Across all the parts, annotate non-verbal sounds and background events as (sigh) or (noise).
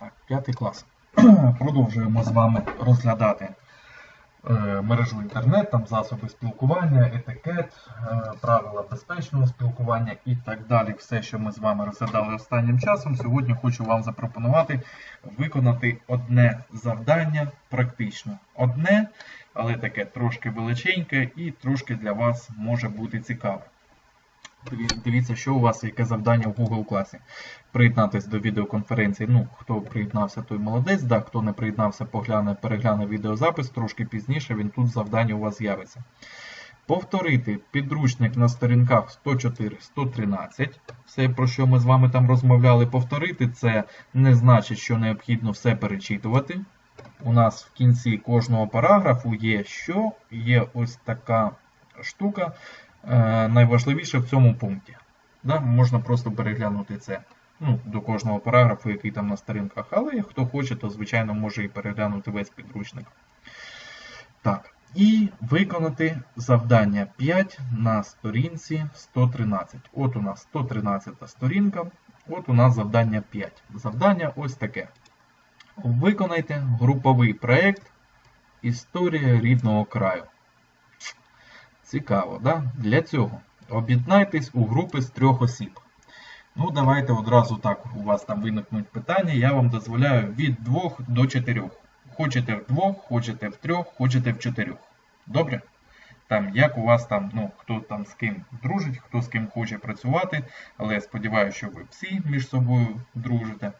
Так, п'ятий клас. (clears throat) Продовжуємо з вами розглядати е, мережу інтернет, там засоби спілкування, етикет, е, правила безпечного спілкування і так далі. Все, що ми з вами розглядали останнім часом. Сьогодні хочу вам запропонувати виконати одне завдання практично. Одне, але таке трошки величеньке і трошки для вас може бути цікаве. Диві- Дивіться, що у вас яке завдання в Google класі. Приєднатись до відеоконференції. Ну, хто приєднався, той молодець. Да, хто не приєднався, погляне, перегляне відеозапис трошки пізніше, він тут завдання у вас з'явиться. Повторити підручник на сторінках 104-113. Все, про що ми з вами там розмовляли, повторити це не значить, що необхідно все перечитувати. У нас в кінці кожного параграфу є що, є ось така штука. Е, найважливіше в цьому пункті. Да? Можна просто переглянути це ну, до кожного параграфу, який там на сторінках. Але хто хоче, то звичайно може і переглянути весь підручник. Так. І виконати завдання 5 на сторінці 113. От у нас 113 сторінка. От у нас завдання 5. Завдання ось таке. Виконайте груповий проєкт Історія рідного краю. Цікаво, да? Для цього об'єднайтесь у групи з трьох осіб. Ну, давайте одразу так у вас там виникнуть питання. Я вам дозволяю від двох до чотирьох. Хочете в двох, хочете в трьох, хочете в чотирьох. Добре? Там, як у вас там, ну, хто там з ким дружить, хто з ким хоче працювати, але я сподіваюся, що ви всі між собою дружите.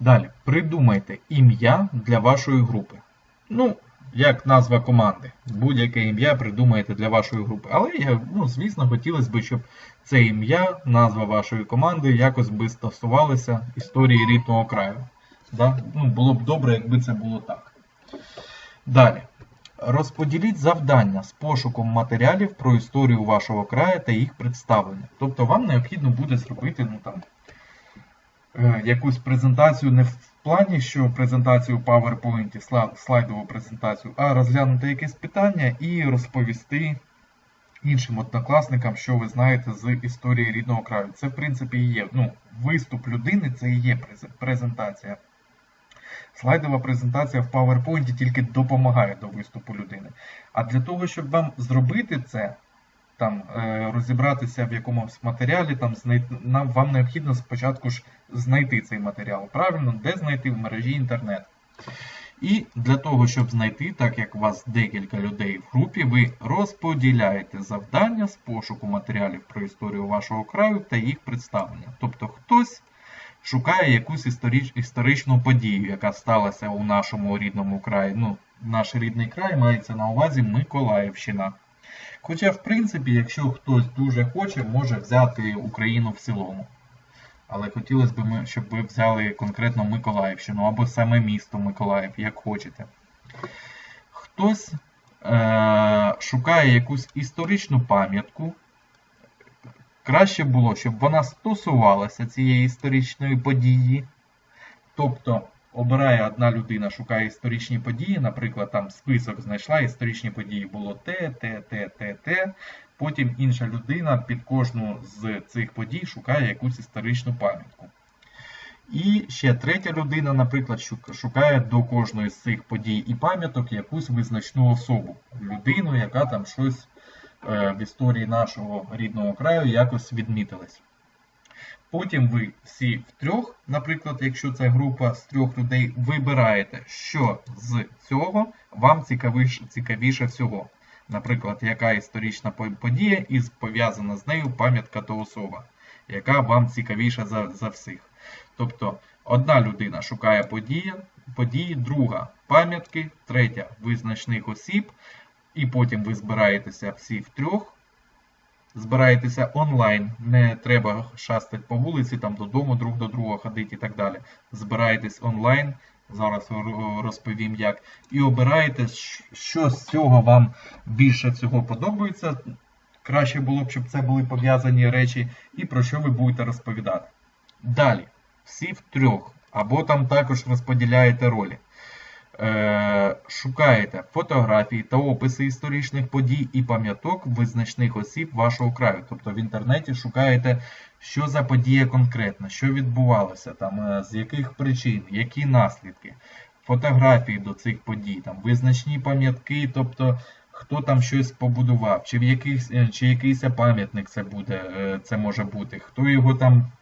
Далі, придумайте ім'я для вашої групи. Ну, як назва команди. Будь-яке ім'я придумаєте для вашої групи. Але я, ну, звісно, хотілося б, щоб це ім'я, назва вашої команди якось би стосувалося історії рідного краю. Да? Ну, було б добре, якби це було так. Далі. Розподіліть завдання з пошуком матеріалів про історію вашого краю та їх представлення. Тобто вам необхідно буде зробити ну, там, якусь презентацію не в плані, що презентацію в PowerPoint, слайдову презентацію, а розглянути якесь питання і розповісти іншим однокласникам, що ви знаєте з історії рідного краю. Це, в принципі, і є. Ну, виступ людини це і є презентація. Слайдова презентація в PowerPoint тільки допомагає до виступу людини. А для того, щоб вам зробити це, там, е, розібратися в якомусь матеріалі, там, знайти, нам, вам необхідно спочатку ж знайти цей матеріал. Правильно, де знайти в мережі інтернет. І для того, щоб знайти, так як у вас декілька людей в групі, ви розподіляєте завдання з пошуку матеріалів про історію вашого краю та їх представлення. Тобто хтось шукає якусь історич, історичну подію, яка сталася у нашому рідному краї. Ну, наш рідний край мається на увазі Миколаївщина. Хоча, в принципі, якщо хтось дуже хоче, може взяти Україну в цілому. Але хотілося б, щоб ви взяли конкретно Миколаївщину або саме місто Миколаїв, як хочете. Хтось е- шукає якусь історичну пам'ятку. Краще було, щоб вона стосувалася цієї історичної події. Тобто обирає одна людина, шукає історичні події, наприклад, там список знайшла, історичні події було те, те, те, те, те. Потім інша людина під кожну з цих подій шукає якусь історичну пам'ятку. І ще третя людина, наприклад, шукає до кожної з цих подій і пам'яток якусь визначну особу, людину, яка там щось е, в історії нашого рідного краю якось відмітилась. Потім ви всі втрьох, наприклад, якщо це група з трьох людей, вибираєте, що з цього вам цікавіше, цікавіше всього. Наприклад, яка історична подія і пов'язана з нею пам'ятка та особа, яка вам цікавіша за, за всіх. Тобто одна людина шукає події, події, друга пам'ятки, третя визначних осіб, і потім ви збираєтеся всі втрьох, збираєтеся онлайн, не треба шастати по вулиці, там додому друг до друга ходити і так далі. Збираєтесь онлайн, зараз розповім як, і обираєте, що з цього вам більше всього подобається. Краще було б, щоб це були пов'язані речі, і про що ви будете розповідати. Далі, всі втрьох, або там також розподіляєте ролі. Е, шукаєте фотографії та описи історичних подій і пам'яток визначних осіб вашого краю. Тобто в інтернеті шукаєте, що за подія конкретна, що відбувалося, там, е, з яких причин, які наслідки, фотографії до цих подій, там, визначні пам'ятки, тобто хто там щось побудував, чи в якийсь, е, чи якийсь пам'ятник це буде, це може бути, хто його там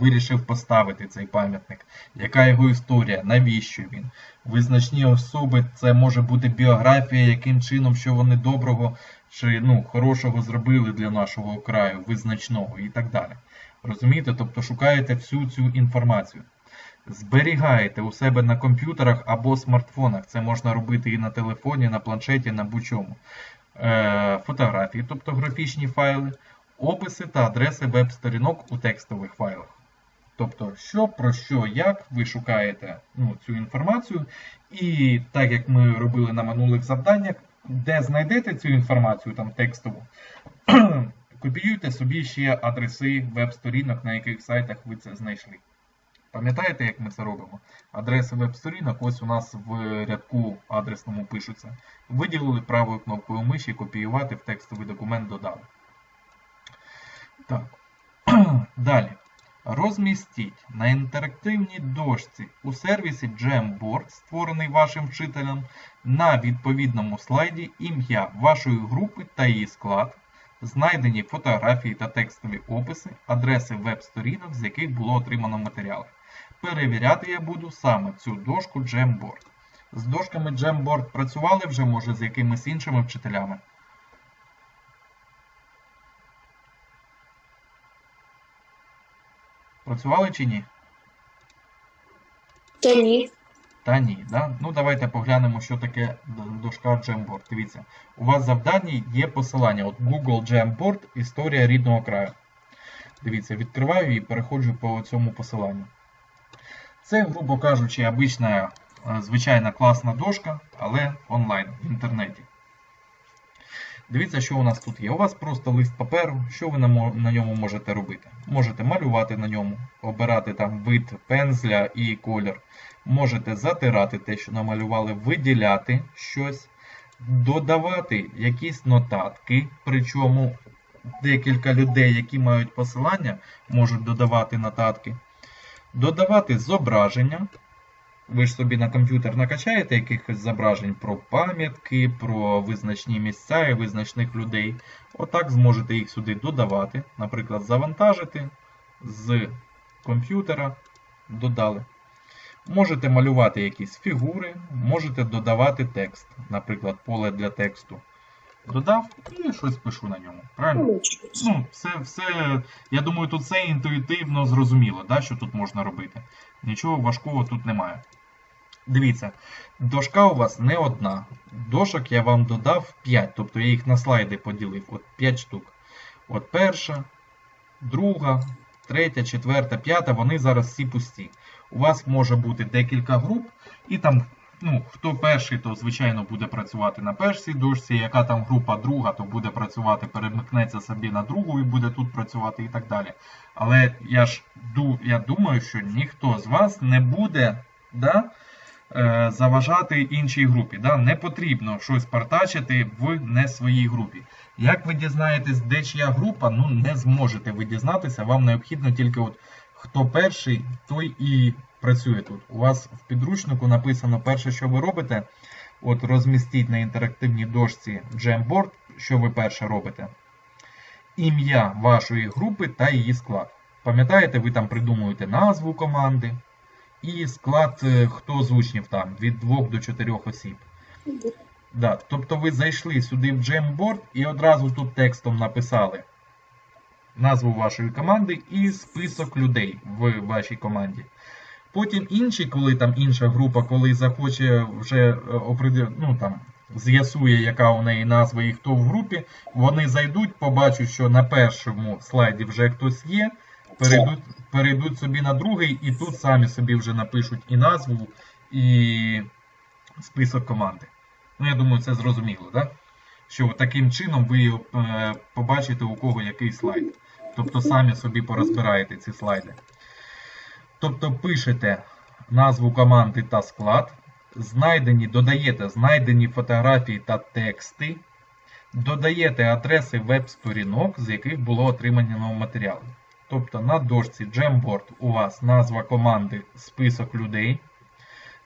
вирішив поставити цей пам'ятник, яка його історія, навіщо він. Визначні особи, це може бути біографія, яким чином, що вони доброго чи ну, хорошого зробили для нашого краю, визначного і так далі. Розумієте? Тобто шукаєте всю цю інформацію. Зберігаєте у себе на комп'ютерах або смартфонах. Це можна робити і на телефоні, на планшеті, на будь-чому. Е, Фотографії, тобто графічні файли, описи та адреси веб-сторінок у текстових файлах. Тобто, що, про що, як ви шукаєте ну, цю інформацію. І так як ми робили на минулих завданнях, де знайдете цю інформацію там текстову, (clears throat) копіюйте собі ще адреси веб-сторінок, на яких сайтах ви це знайшли. Пам'ятаєте, як ми це робимо? Адреси веб-сторінок ось у нас в рядку адресному пишуться. Виділили правою кнопкою миші, копіювати в текстовий документ додали. Так. (clears throat) Далі. Розмістіть на інтерактивній дошці у сервісі Jamboard, створений вашим вчителем, на відповідному слайді ім'я вашої групи та її склад, знайдені фотографії та текстові описи, адреси веб-сторінок, з яких було отримано матеріали. Перевіряти я буду саме цю дошку Jamboard. З дошками Jamboard працювали вже, може, з якимись іншими вчителями. Працювали чи ні? Та ні. Та ні, да? Ну давайте поглянемо, що таке дошка Jamboard. Дивіться, у вас в завданні є посилання. От Google Jamboard, історія рідного краю. Дивіться, відкриваю і переходжу по цьому посиланню. Це, грубо кажучи, обична е, звичайна класна дошка, але онлайн в інтернеті. Дивіться, що у нас тут є. У вас просто лист паперу, що ви на, ньому можете робити. Можете малювати на ньому, обирати там вид пензля і колір. Можете затирати те, що намалювали, виділяти щось, додавати якісь нотатки. Причому декілька людей, які мають посилання, можуть додавати нотатки. Додавати зображення. Ви ж собі на комп'ютер накачаєте якихось зображень про пам'ятки, про визначні місця і визначних людей. Отак зможете їх сюди додавати. Наприклад, завантажити з комп'ютера. Додали. Можете малювати якісь фігури, можете додавати текст, наприклад, поле для тексту. Додав і щось пишу на ньому. Правильно? Ну, все, все, я думаю, тут все інтуїтивно зрозуміло, да, що тут можна робити. Нічого важкого тут немає. Дивіться, дошка у вас не одна. Дошок я вам додав 5, тобто я їх на слайди поділив. От 5 штук. От перша, друга, третя, четверта, п'ята, вони зараз всі пусті. У вас може бути декілька груп, і там, ну, хто перший, то, звичайно, буде працювати на першій дошці, яка там група друга, то буде працювати, перемикнеться собі на другу і буде тут працювати і так далі. Але я ж я думаю, що ніхто з вас не буде. да, Е, заважати іншій групі. Да? Не потрібно щось партачити в не своїй групі. Як ви дізнаєтесь, де чия група, ну не зможете ви дізнатися. Вам необхідно тільки от хто перший, той і працює тут. У вас в підручнику написано перше, що ви робите. От розмістіть на інтерактивній дошці Jamboard, що ви перше робите. Ім'я вашої групи та її склад. Пам'ятаєте, ви там придумуєте назву команди і склад, е, хто з учнів там, від 2 до 4 осіб. Да. Тобто ви зайшли сюди в Jamboard і одразу тут текстом написали назву вашої команди і список людей в вашій команді. Потім інші, коли там інша група, коли захоче вже е, ну, там, з'ясує, яка у неї назва і хто в групі, вони зайдуть, побачать, що на першому слайді вже хтось є перейдуть перейдуть собі на другий, і тут самі собі вже напишуть і назву, і список команди. Ну, я думаю, це зрозуміло, да? що таким чином ви е, побачите, у кого який слайд. Тобто самі собі порозбираєте ці слайди. Тобто пишете назву команди та склад, знайдені, додаєте знайдені фотографії та тексти, додаєте адреси веб-сторінок, з яких було отримано матеріали. Тобто на дошці Jamboard у вас назва команди, список людей,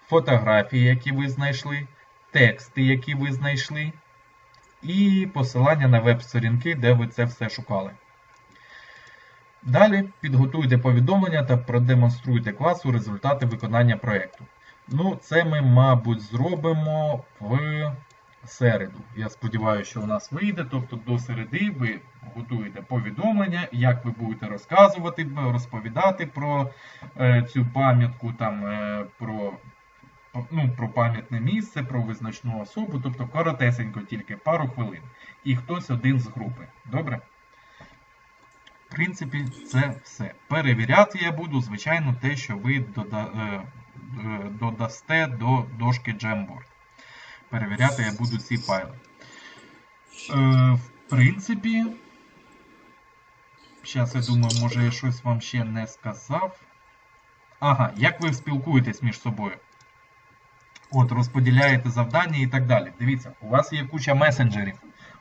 фотографії, які ви знайшли, тексти, які ви знайшли, і посилання на веб-сторінки, де ви це все шукали. Далі підготуйте повідомлення та продемонструйте класу результати виконання проєкту. Ну, це ми, мабуть, зробимо в середу. Я сподіваюся, що у нас вийде. Тобто до середи ви готуєте повідомлення, як ви будете розказувати, розповідати про е, цю пам'ятку, там, е, про, ну, про пам'ятне місце, про визначну особу, тобто коротесенько тільки пару хвилин. І хтось один з групи. Добре? В принципі, це все. Перевіряти я буду, звичайно, те, що ви е, е, додасте до дошки Jamboard. Перевіряти я буду ці файли. Е, в принципі, зараз я думаю, може я щось вам ще не сказав. Ага, як ви спілкуєтесь між собою? От, розподіляєте завдання і так далі. Дивіться, у вас є куча месенджерів.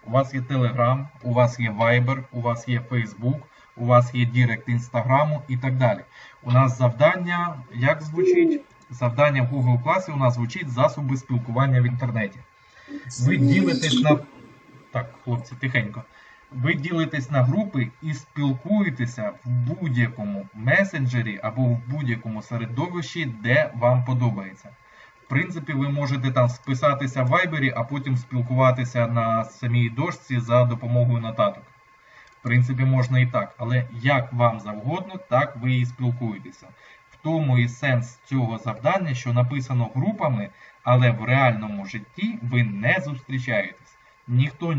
У вас є Telegram, у вас є Viber, у вас є Facebook, у вас є Директ Інстаграму і так далі. У нас завдання, як звучить? Завдання в Google класі у нас звучить засоби спілкування в інтернеті. Ви ділитесь на. Так, хлопці, тихенько. Ви ділитесь на групи і спілкуєтеся в будь-якому месенджері або в будь-якому середовищі, де вам подобається. В принципі, ви можете там списатися в Viber, а потім спілкуватися на самій дошці за допомогою нотаток. В принципі, можна і так, але як вам завгодно, так ви і спілкуєтеся. В тому і сенс цього завдання, що написано групами, але в реальному житті ви не зустрічаєтесь. Ніхто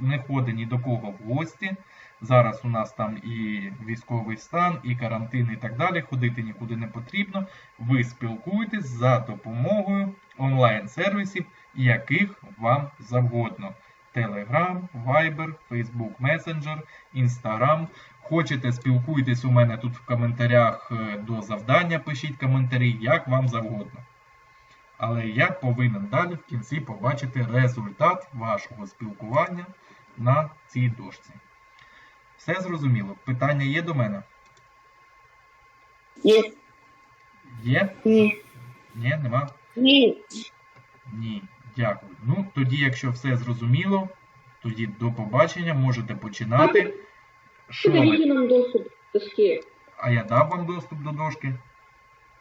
не ходить ні до кого в гості. Зараз у нас там і військовий стан, і карантин, і так далі. Ходити нікуди не потрібно. Ви спілкуєтесь за допомогою онлайн-сервісів, яких вам завгодно. Telegram, Viber, Facebook Messenger, Instagram. Хочете, спілкуйтесь у мене тут в коментарях е, до завдання, пишіть коментарі, як вам завгодно. Але я повинен далі в кінці побачити результат вашого спілкування на цій дошці. Все зрозуміло. Питання є до мене? Ні, Є? ні, Ні, нема? ні. Ні. Дякую. Ну, тоді, якщо все зрозуміло, тоді до побачення, можете починати. Що ви? нам доступ к доске. А я дав вам доступ до дошки?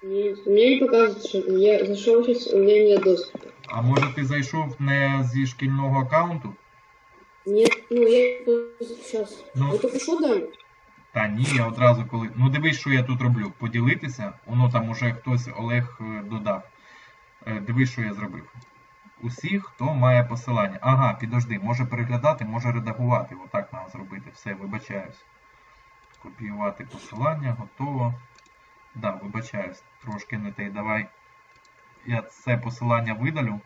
Нет, мне не что я зашел сейчас, у меня нет доступа. А може ти зайшов не зі шкільного аккаунту? Нет, ну я сейчас. Ну. Что дам. Та ні, я одразу коли. Ну дивись, що я тут роблю. Поділитися, воно там уже хтось Олег е, додав. Е, Дивись, що я зробив. Усі, хто має посилання. Ага, підожди, може переглядати, може редагувати. Отак треба зробити. Все, вибачаюсь. Копіювати посилання, готово. Да, вибачаюсь, трошки не те. Давай. Я це посилання видалю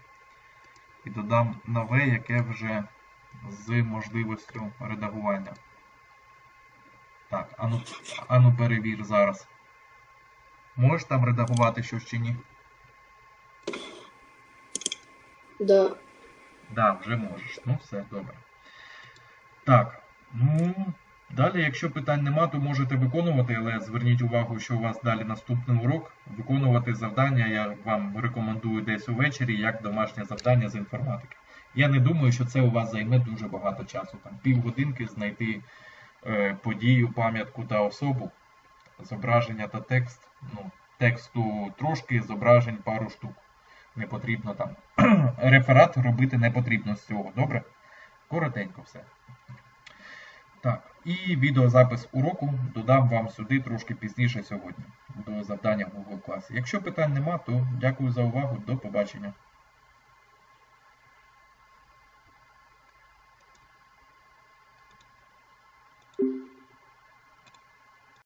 і додам нове, яке вже з можливістю редагування. Так, ану, ану перевір зараз. Можеш там редагувати щось чи ні? Да. Да, вже можеш. Ну, все, добре. Так, ну, далі, якщо питань нема, то можете виконувати, але зверніть увагу, що у вас далі наступний урок. Виконувати завдання я вам рекомендую десь увечері, як домашнє завдання з інформатики. Я не думаю, що це у вас займе дуже багато часу. Там півгодинки знайти е, подію, пам'ятку та особу, зображення та текст. Ну, тексту трошки, зображень пару штук. Не потрібно там. (clears throat) Реферат робити не потрібно з цього, добре? Коротенько все. Так, і відеозапис уроку додам вам сюди трошки пізніше сьогодні до завдання Google класі. Якщо питань нема, то дякую за увагу. До побачення.